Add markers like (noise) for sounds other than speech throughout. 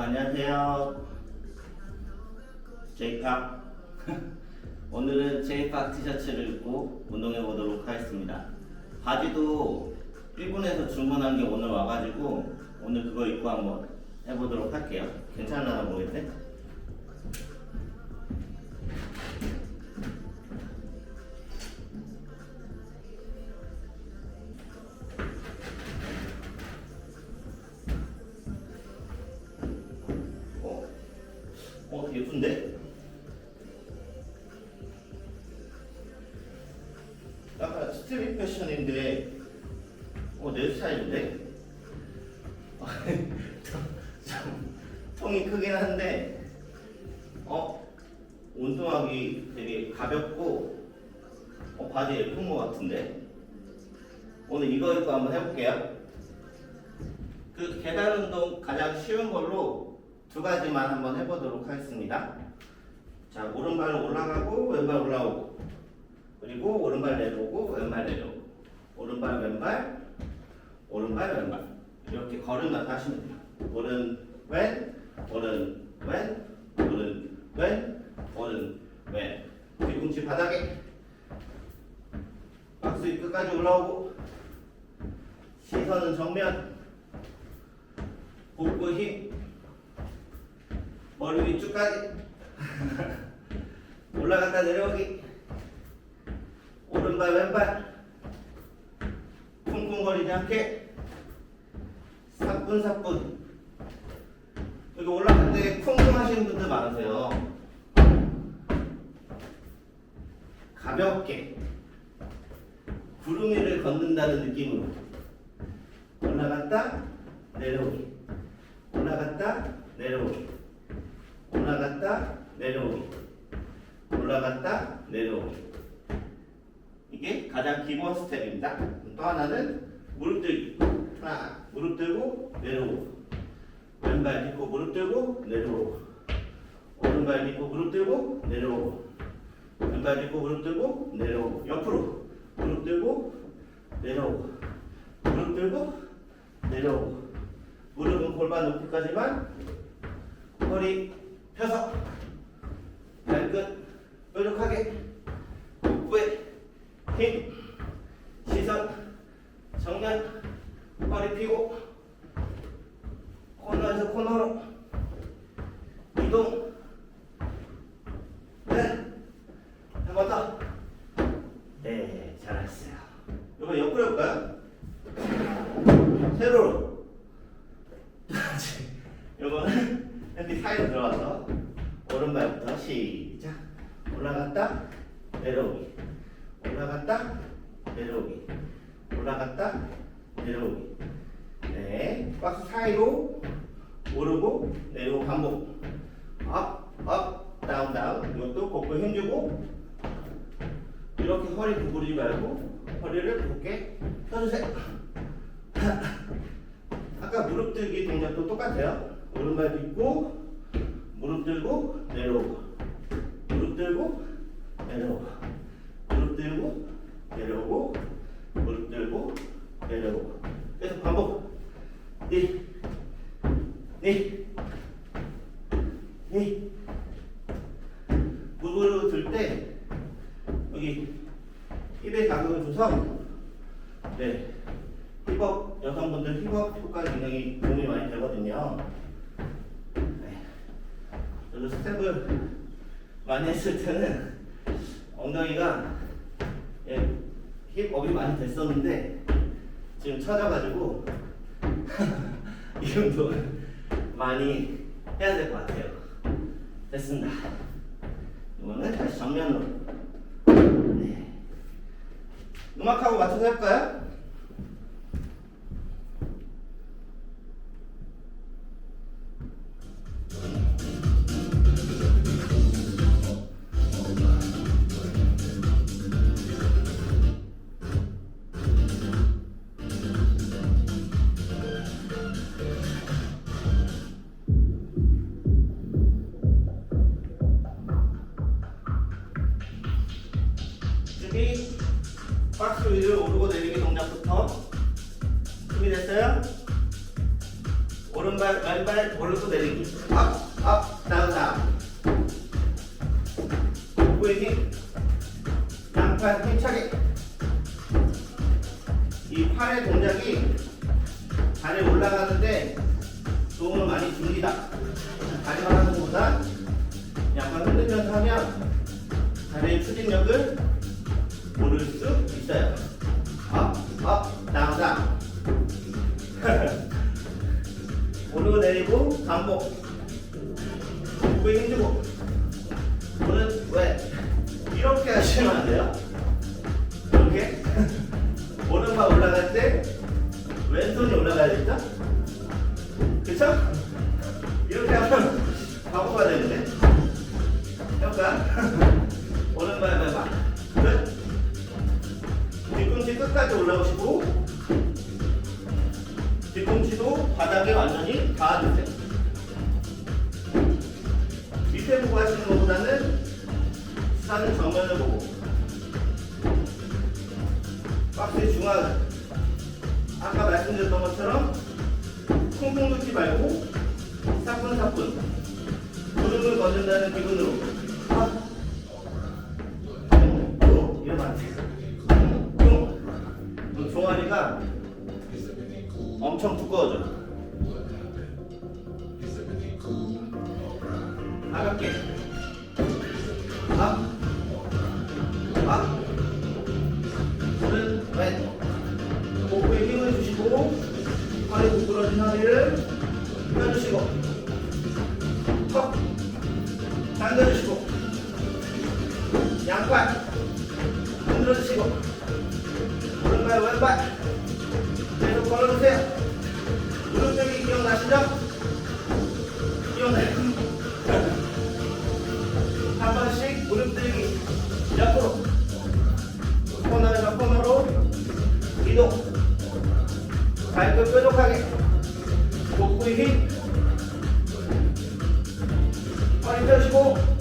안녕하세요. 제이팍. (laughs) 오늘은 제이팍 티셔츠를 입고 운동해 보도록 하겠습니다. 바지도 일본에서 주문한 게 오늘 와가지고 오늘 그거 입고 한번 해보도록 할게요. 괜찮나 모르겠네. 예쁜데? 약간 스트릿 패션인데, 어, 내 스타일인데? 좀, (laughs) 통이 크긴 한데, 어, 운동하기 되게 가볍고, 어, 바지 예쁜 것 같은데? 오늘 이거 입고 한번 해볼게요. 그 계단 운동 가장 쉬운 걸로 두 가지만 한번 해보도록 하겠습니다. 자, 오른발 올라가고 왼발 올라오고. 그리고 오른발 내려오고 왼발 내려오고. 오른발 왼발 오른발 왼발. 이렇게 걸으면서 하시면 돼요. 오른 왼 오른 왼 오른 왼 오른 왼. 뒤꿈치 바닥에. 위 끝까지 올라오고. 시선은 정면. 복부 힘 머리 위쪽까지 (laughs) 올라갔다 내려오기. 오른발 왼발. 쿵쿵거리지 않게. 사뿐사뿐. 여기 올라갈 때 쿵쿵 하시는 분들 많으세요. 가볍게. 구름 위를 걷는다는 느낌으로. 올라갔다 내려오기. 올라갔다 내려오기 올라갔다 내려오기. 올라갔다 내려오기. 이게 가장 기본 스텝입니다. 또 하나는 무릎 들기. 하나 무릎 들고 내려오고. 왼발 딛고 무릎 들고 내려오고. 오른발 딛고 무릎 들고 내려오고. 왼발 딛고 무릎 들고 내려오고. 옆으로 무릎 들고 내려오고. 무릎 들고 내려오고. 무릎은 골반 높이까지만. 허리 펴서 발끝. 뾰족하게 복부에 힘 시선 정면 허리 펴고 코너에서 코너로 이동 네한번 더. 네, 잘했어요. 이번 옆으로 해볼까요? 세로로. 요거는 핸디 사이로 들어가서 오른발부터 시작. 올라갔다 내려오기. 올라갔다 내려오기. 올라갔다 내려오기. 네, 박스 사이로 오르고 내려오고 반복. 업, 업, 다운, 다운. 이것도 복부 힘주고 이렇게 허리 구부리지 말고 허리를 곧게 펴주세요. (laughs) 아까 무릎 들기 동작도 똑같아요. 오른발 딛고 무릎 들고 내려오고 무릎 들고 내려오고 무릎 들고 내려오고 무릎 들고 내려오고 계속 반복. 네, 네, 네. 무릎을 들 때 여기 힙에 자극을 줘서 네. 힙업 여성분들 힙업 효과 굉장히 도움이 많이 되거든요. 네. 저도 스텝을 많이 했을 때는 엉덩이가 예, 힙업이 많이 됐었는데 지금 찾아가지고 (laughs) 이 정도 많이 해야 될 것 같아요. 됐습니다. 이거는 다시 정면으로. 네. 음악하고 맞춰서 해볼까요? 위를 오르고 내리기 동작부터 준비됐어요? 오른발 왼발 올리고 내리기. 업업 다운 다운. 힘 양팔 힘차게 이 팔의 동작이 다리 올라가는데 도움을 많이 줍니다. 다리만 하는 것보다 약간 흔들면서 하면 다리의 추진력을 오를 수 있어요 업업 다운 다운 오르고 내리고 반복. 복부에 힘주고. 오른 왜? 이렇게 하시면 안 돼요? 이렇게? (laughs) 오른발 올라갈 때 왼손이 올라가야겠죠 그쵸? 이렇게 하면 (laughs) 바보가 되는데 쿵쿵 눕지 말고 사뿐사뿐 무릎을 거둔다는 기분으로 아. 쿵, 이러면. 종아리가 엄청 두꺼워져. 펴주 허리 펴시고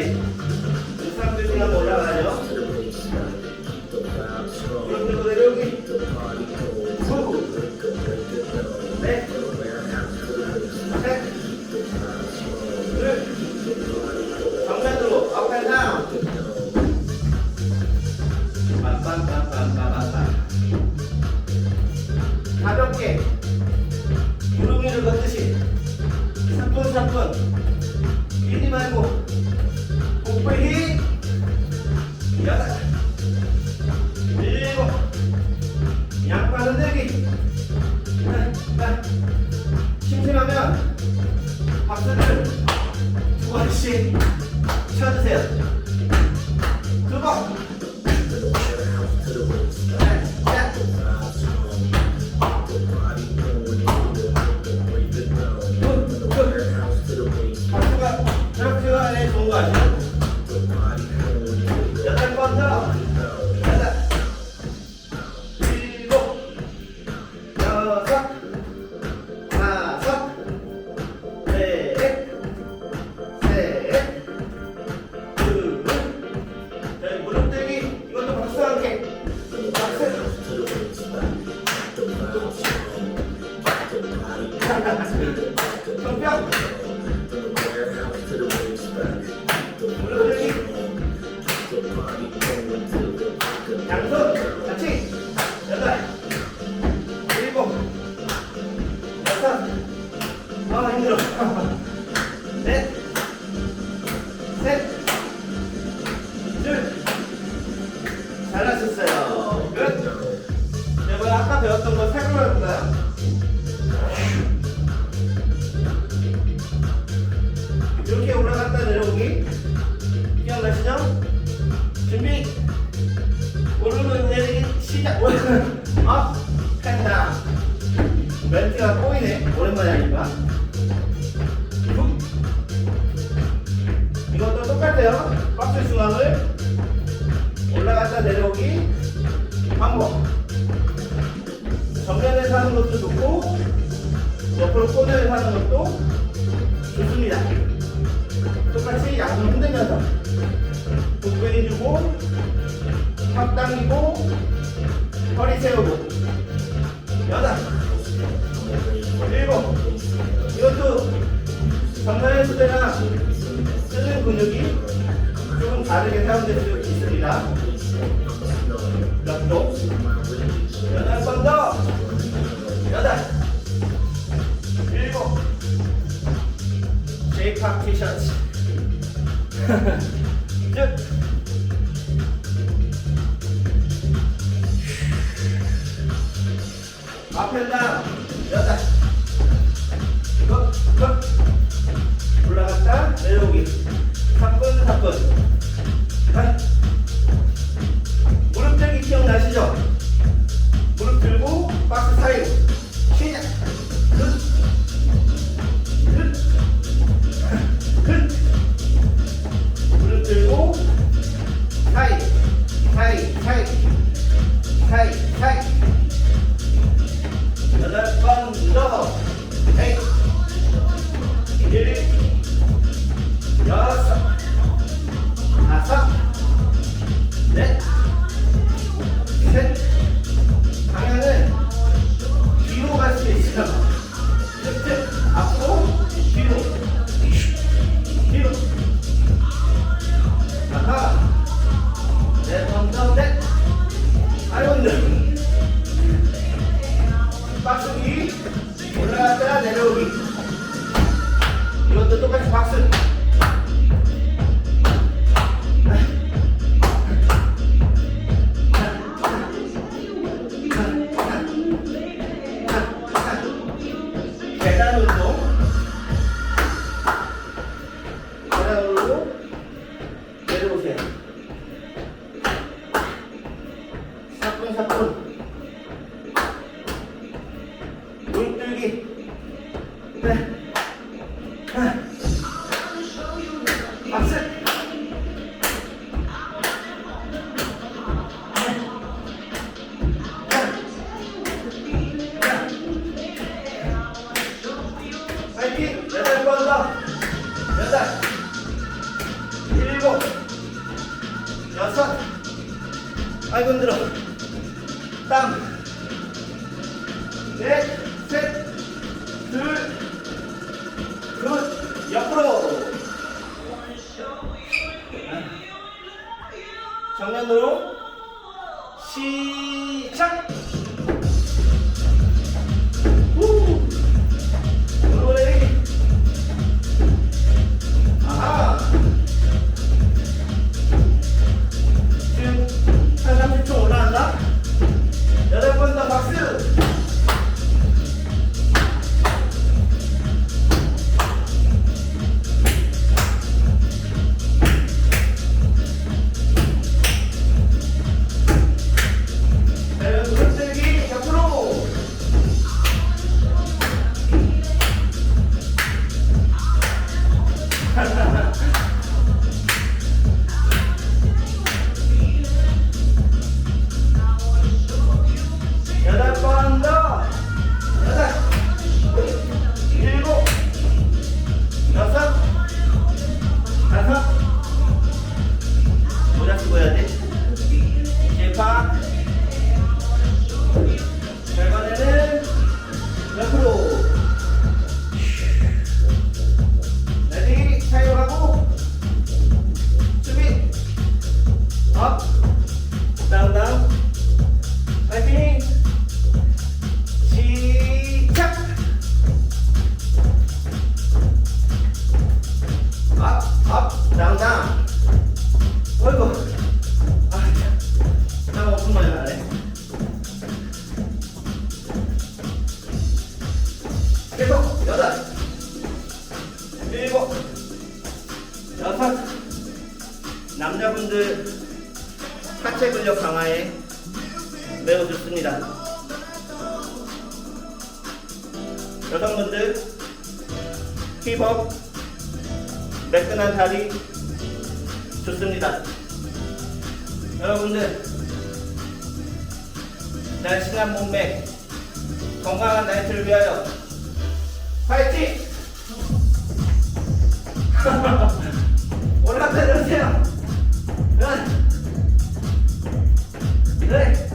63층까지 63층 한번 올라가죠 무릎 들고 내려오기 후 넷, 셋, 둘, 정면으로 up and down. 빰빰빰빰빰빰. 가볍게 무릎 위를 걷듯이 잘하셨어요. I know. 시작. 업, 펜다. 멘트가 꼬이네. 오랜만에 하니까. 훅. 이것도 똑같아요. 박스 중앙을 올라갔다 내려오기 반복. 정면에서 하는 것도 좋고 옆으로 코너에서 하는 것도 좋습니다. 똑같이 양손 흔들면서 복근이 주고 턱 당기고 허리 세우고. 여덟 일곱. 이것도 정면에서 되나 쓰는 근육이 조금 다르게 사용될 수 있습니다. 앞에다 여덟. 컷, 컷. 올라갔다 내려오기. 3분, 3분. 무릎 들기 기억나시죠? 박수기. 올라 네. 여러분들 날씬한 몸매 건강한 나이트를 위하여 파이팅! (laughs) 올라가 내려오세요. 응. 네. 어이.